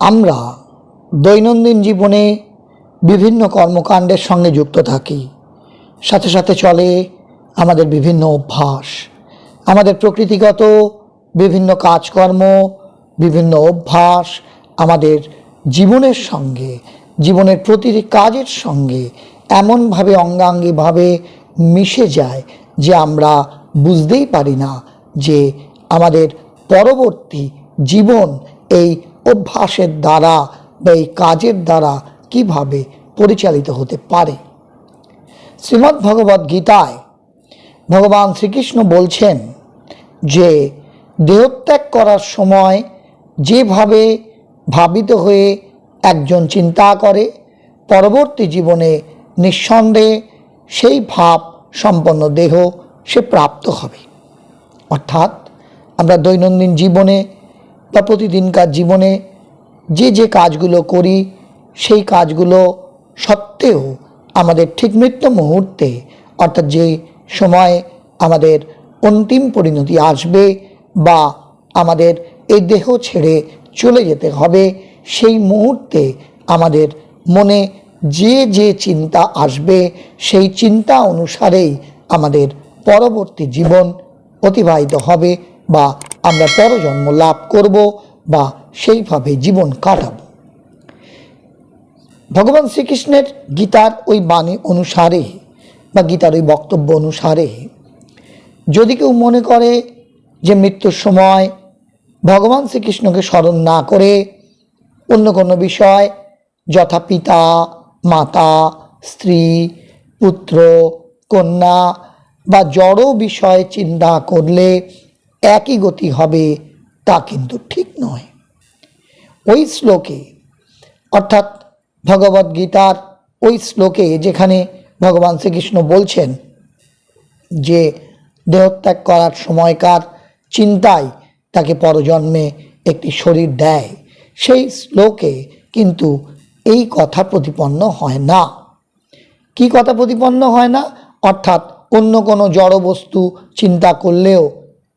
আমরা দৈনন্দিন জীবনে বিভিন্ন কর্মকাণ্ডের সঙ্গে যুক্ত থাকি। সাথে সাথে চলে আমাদের বিভিন্ন অভ্যাস, আমাদের প্রকৃতিগত বিভিন্ন কাজকর্ম, বিভিন্ন অভ্যাস, আমাদের জীবনের সঙ্গে, জীবনের প্রতিটি কাজের সঙ্গে এমনভাবে অঙ্গাঙ্গিভাবে মিশে যায় যে আমরা বুঝতেই পারি না যে আমাদের পরবর্তী জীবন এই অভ্যাসের দ্বারা বা এই কাজের দ্বারা কীভাবে পরিচালিত হতে পারে। শ্রীমদ্ ভগবদ্ গীতায় ভগবান শ্রীকৃষ্ণ বলছেন যে, দেহত্যাগ করার সময় যেভাবে ভাবিত হয়ে একজন চিন্তা করে, পরবর্তী জীবনে নিঃসন্দেহে সেই ভাব সম্পন্ন দেহ সে প্রাপ্ত হবে। অর্থাৎ আমরা দৈনন্দিন জীবনে বা প্রতিদিনকার জীবনে যে যে কাজগুলো করি, সেই কাজগুলো সত্ত্বেও আমাদের ঠিক মৃত্যু মুহূর্তে, অর্থাৎ যে সময় আমাদের অন্তিম পরিণতি আসবে বা আমাদের এই দেহ ছেড়ে চলে যেতে হবে, সেই মুহূর্তে আমাদের মনে যে যে চিন্তা আসবে, সেই চিন্তা অনুসারেই আমাদের পরবর্তী জীবন অতিবাহিত হবে বা আমরা পরজন্ম লাভ করব বা সেইভাবে জীবন কাটাবো। ভগবান শ্রীকৃষ্ণের গীতার ওই বাণী অনুসারে বা গীতার ওই বক্তব্য অনুসারে যদি কেউ মনে করে যে মৃত্যুর সময় ভগবান শ্রীকৃষ্ণকে স্মরণ না করে অন্য কোনো বিষয়, যথা পিতা, মাতা, স্ত্রী, পুত্র, কন্যা বা জড় বিষয়ে চিন্তা করলে একই গতি হবে তা কিন্তু ঠিক নয়। ওই শ্লোকে, অর্থাৎ ভগবদ গীতার ওই শ্লোকে যেখানে ভগবান শ্রীকৃষ্ণ বলছেন যে দেহত্যাগ করার সময়কার চিন্তায় তাকে পরজন্মে একটি শরীর দেয়, সেই শ্লোকে কিন্তু এই কথা প্রতিপন্ন হয় না। কি কথা প্রতিপন্ন হয় না? অর্থাৎ অন্য কোনো জড় বস্তু চিন্তা করলেও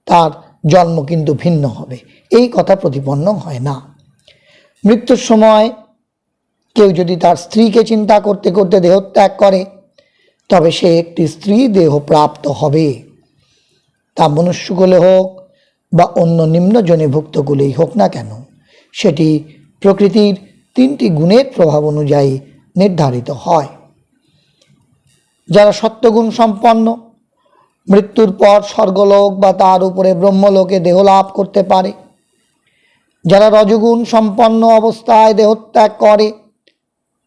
তার জন্ম কিন্তু ভিন্ন হবে। এই কথা প্রতিপন্ন হয় না। মৃত্যুর সময় কেউ যদি তার স্ত্রীকে চিন্তা করতে করতে দেহত্যাগ করে, তবে সে একটি স্ত্রী দেহ প্রাপ্ত হবে। তা মনুষ্যকুলে হোক বা অন্য নিম্নজনে ভুক্তকুলেই হোক না কেন, সেটি প্রকৃতির তিনটি গুণের প্রভাব অনুযায়ী নির্ধারিত হয়। যারা সত্যগুণ সম্পন্ন মৃত্যুর পর স্বর্গলোক বা তার উপরে ব্রহ্মলোকে দেহ লাভ করতে পারে। যারা রজগুণ সম্পন্ন অবস্থায় দেহত্যাগ করে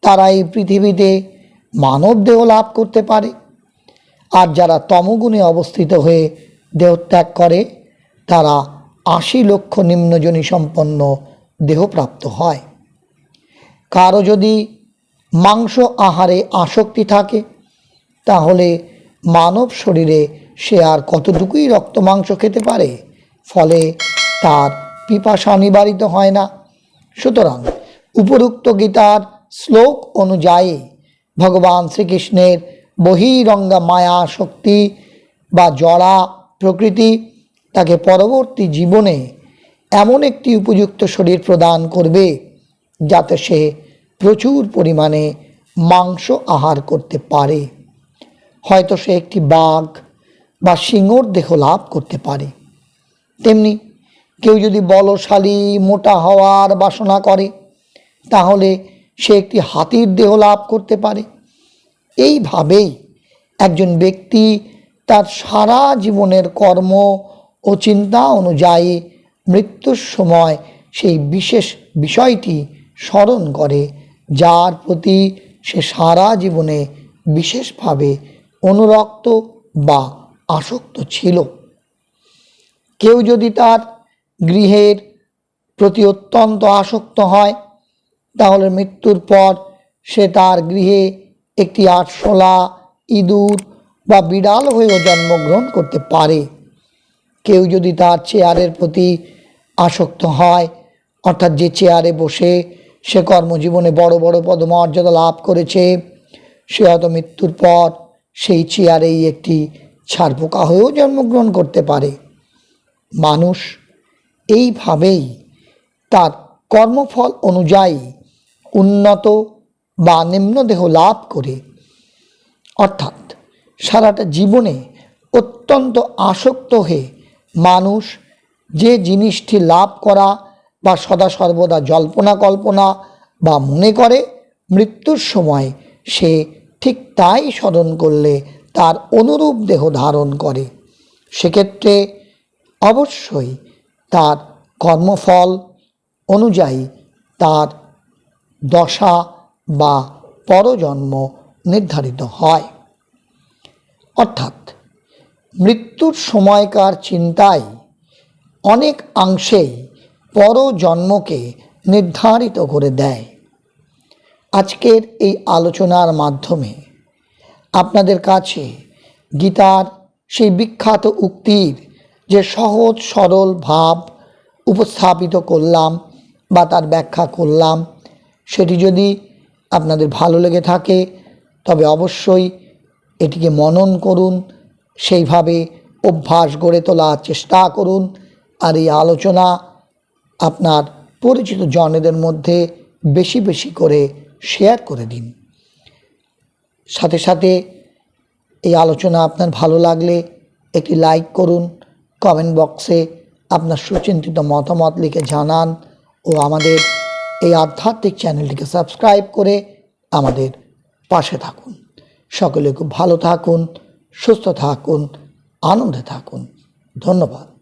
তারা এই পৃথিবীতে মানব দেহ লাভ করতে পারে। আর যারা তমগুণে অবস্থিত হয়ে দেহত্যাগ করে, তারা আশি লক্ষ নিম্নজনী সম্পন্ন দেহপ্রাপ্ত হয়। কারও যদি মাংস আহারে আসক্তি থাকে, তাহলে মানব শরীরে সে আর কতটুকুই রক্ত মাংস খেতে পারে? ফলে তার পিপাসা নিবারিত হয় না। সুতরাং উপরুক্ত গীতার শ্লোক অনুযায়ী ভগবান শ্রীকৃষ্ণের বহিরঙ্গা মায়া শক্তি বা জড়া প্রকৃতি তাকে পরবর্তী জীবনে এমন একটি উপযুক্ত শরীর প্রদান করবে যাতে সে প্রচুর পরিমাণে মাংস আহার করতে পারে। হয়তো সে একটি বাঘ বা সিংহর দেহ লাভ করতে পারে। তেমনি কেউ যদি বলশালী, মোটা হওয়ার বাসনা করে, তাহলে সে একটি হাতির দেহ লাভ করতে পারে। এইভাবেই একজন ব্যক্তি তার সারা জীবনের কর্ম ও চিন্তা অনুযায়ী মৃত্যুর সময় সেই বিশেষ বিষয়টি স্মরণ করে, যার প্রতি সে সারা জীবনে বিশেষভাবে অনুরক্ত বা আসক্ত ছিল। কেউ যদি তার গৃহের প্রতি অত্যন্ত আসক্ত হয়, তাহলে মৃত্যুর পর সে তার গৃহে একটি আটশোলা ইঁদুর বা বিড়াল হয়েও জন্মগ্রহণ করতে পারে। কেউ যদি তার চেয়ারের প্রতি আসক্ত হয়, অর্থাৎ যে চেয়ারে বসে সে কর্মজীবনে বড় বড় পদমর্যাদা লাভ করেছে, সে হয়তো মৃত্যুর পর সেই চেয়ারেই একটি ছারপোকা হয়েও জন্মগ্রহণ করতে পারে। মানুষ এইভাবেই তার কর্মফল অনুযায়ী উন্নত বা নিম্ন দেহ লাভ করে। অর্থাৎ সারাটা জীবনে অত্যন্ত আসক্ত হয়ে মানুষ যে জিনিসটি লাভ করা বা সদা সর্বদা জল্পনা কল্পনা বা মনে করে, মৃত্যুর সময় সে ঠিক তাই স্মরণ করলে তার অনুরূপ দেহ ধারণ করে। সেক্ষেত্রে অবশ্যই তার কর্মফল অনুযায়ী তার দশা বা পরজন্ম নির্ধারিত হয়। অর্থাৎ মৃত্যুর সময়কার চিন্তায় অনেক অংশেই পরজন্মকে নির্ধারিত করে দেয়। আজকের এই আলোচনার মাধ্যমে আপনাদের কাছে গীতার সেই বিখ্যাত উক্তির যে সহজ, সরল ভাব উপস্থাপিত করলাম বা তার ব্যাখ্যা করলাম, সেটি যদি আপনাদের ভালো লেগে থাকে, তবে অবশ্যই এটিকে মনন করুন, সেইভাবে অভ্যাস গড়ে তোলার চেষ্টা করুন, আর এই আলোচনা আপনার পরিচিত জনেদের মধ্যে বেশি বেশি করে শেয়ার করে দিন। সাথে সাথে এই আলোচনা আপনার ভালো লাগলে একটি লাইক করুন কমেন্ট বক্সে আপনার সুচিন্তিত মতামত লিখে জানান ও আমাদের এই আধ্যাত্মিক চ্যানেলটিকে সাবস্ক্রাইব করে আমাদের পাশে থাকুন। সকলে খুব ভালো থাকুন, সুস্থ থাকুন, আনন্দে থাকুন। ধন্যবাদ।